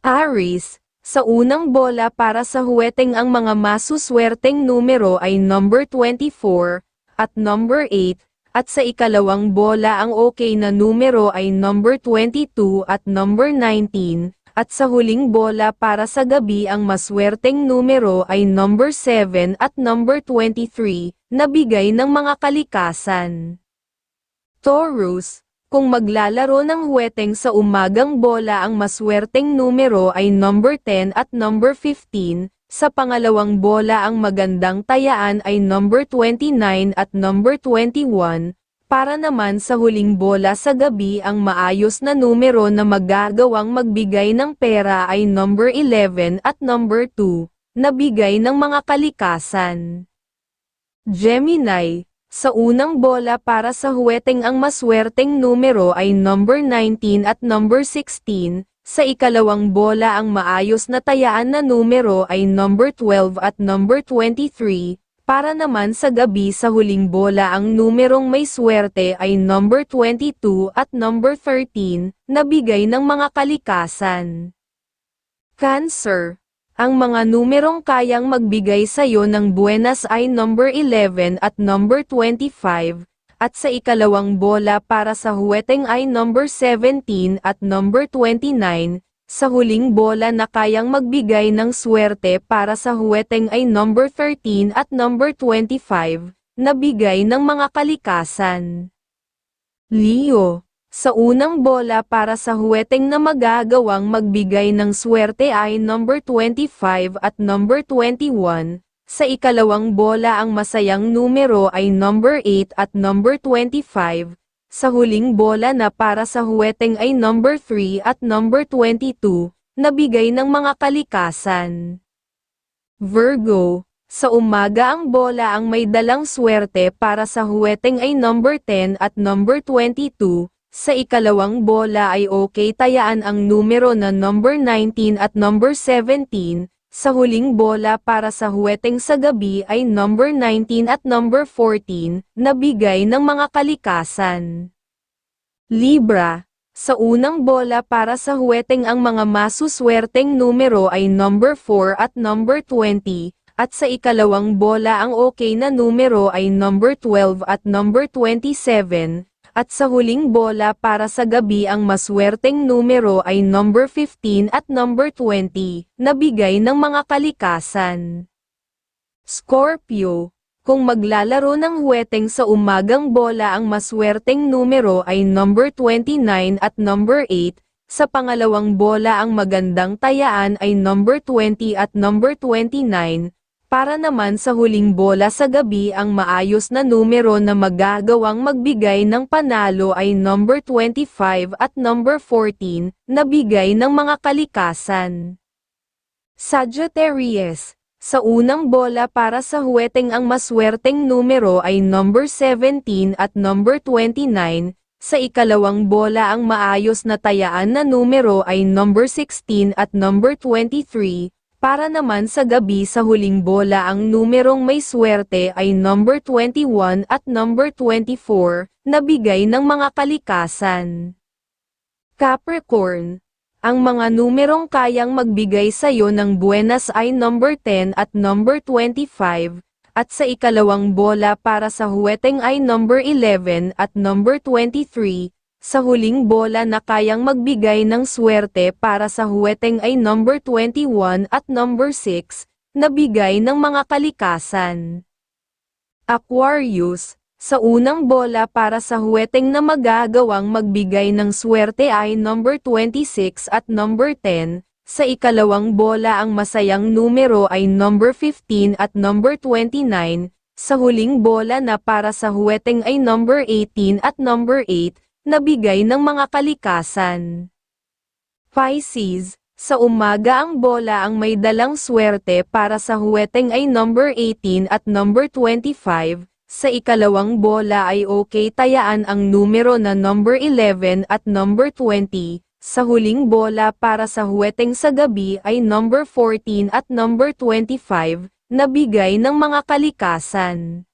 Aris, sa unang bola para sa huweteng ang mga masuswerteng numero ay number 24, at number 8, at sa ikalawang bola ang okay na numero ay number 22 at number 19, at sa huling bola para sa gabi ang maswerteng numero ay number 7 at number 23, na bigay ng mga kalikasan. Taurus, kung maglalaro ng huweteng sa umagang bola ang maswerteng numero ay number 10 at number 15, sa pangalawang bola ang magandang tayaan ay number 29 at number 21, para naman sa huling bola sa gabi ang maayos na numero na magagawang magbigay ng pera ay number 11 at number 2, na bigay ng mga kalikasan. Gemini, sa unang bola para sa huweteng ang maswerteng numero ay number 19 at number 16, sa ikalawang bola ang maayos na tayaan na numero ay number 12 at number 23, para naman sa gabi sa huling bola ang numerong may swerte ay number 22 at number 13, na bigay ng mga kalikasan. Cancer ang mga numerong kayang magbigay sa iyo ng buenas ay number 11 at number 25, at sa ikalawang bola para sa huweteng ay number 17 at number 29, sa huling bola na kayang magbigay ng swerte para sa huweteng ay number 13 at number 25, na bigay ng mga kalikasan. Leo sa unang bola para sa huweteng na magagawang magbigay ng swerte ay number 25 at number 21, sa ikalawang bola ang masayang numero ay number 8 at number 25, sa huling bola na para sa huweteng ay number 3 at number 22, na bigay ng mga kalikasan. Virgo, sa umaga ang bola ang may dalang swerte para sa huweteng ay number 10 at number 22, sa ikalawang bola ay okay tayaan ang numero na number 19 at number 17, sa huling bola para sa huweteng sa gabi ay number 19 at number 14, na bigay ng mga kalikasan. Libra, sa unang bola para sa huweteng ang mga masuswerteng numero ay number 4 at number 20, at sa ikalawang bola ang okay na numero ay number 12 at number 27, at sa huling bola para sa gabi ang maswerteng numero ay number 15 at number 20, na bigay ng mga kalikasan. Scorpio, kung maglalaro ng huweteng sa umagang bola ang maswerteng numero ay number 29 at number 8, sa pangalawang bola ang magandang tayaan ay number 20 at number 29, para naman sa huling bola sa gabi ang maayos na numero na magagawang magbigay ng panalo ay number 25 at number 14, na bigay ng mga kalikasan. Sagittarius, sa unang bola para sa huweteng ang maswerteng numero ay number 17 at number 29, sa ikalawang bola ang maayos na tayaan na numero ay number 16 at number 23, para naman sa gabi sa huling bola ang numerong may swerte ay number 21 at number 24, na bigay ng mga kalikasan. Capricorn, ang mga numerong kayang magbigay sa iyo ng buenas ay number 10 at number 25, at sa ikalawang bola para sa huweteng ay number 11 at number 23, sa huling bola na kayang magbigay ng swerte para sa huweteng ay number 21 at number 6, na bigay ng mga kalikasan. Aquarius, sa unang bola para sa huweteng na magagawang magbigay ng swerte ay number 26 at number 10, sa ikalawang bola ang masayang numero ay number 15 at number 29, sa huling bola na para sa huweteng ay number 18 at number 8, nabigay ng mga kalikasan. Pisces, sa umaga ang bola ang may dalang swerte para sa huweteng ay number 18 at number 25, sa ikalawang bola ay okay tayaan ang numero na number 11 at number 20, sa huling bola para sa huweteng sa gabi ay number 14 at number 25, nabigay ng mga kalikasan.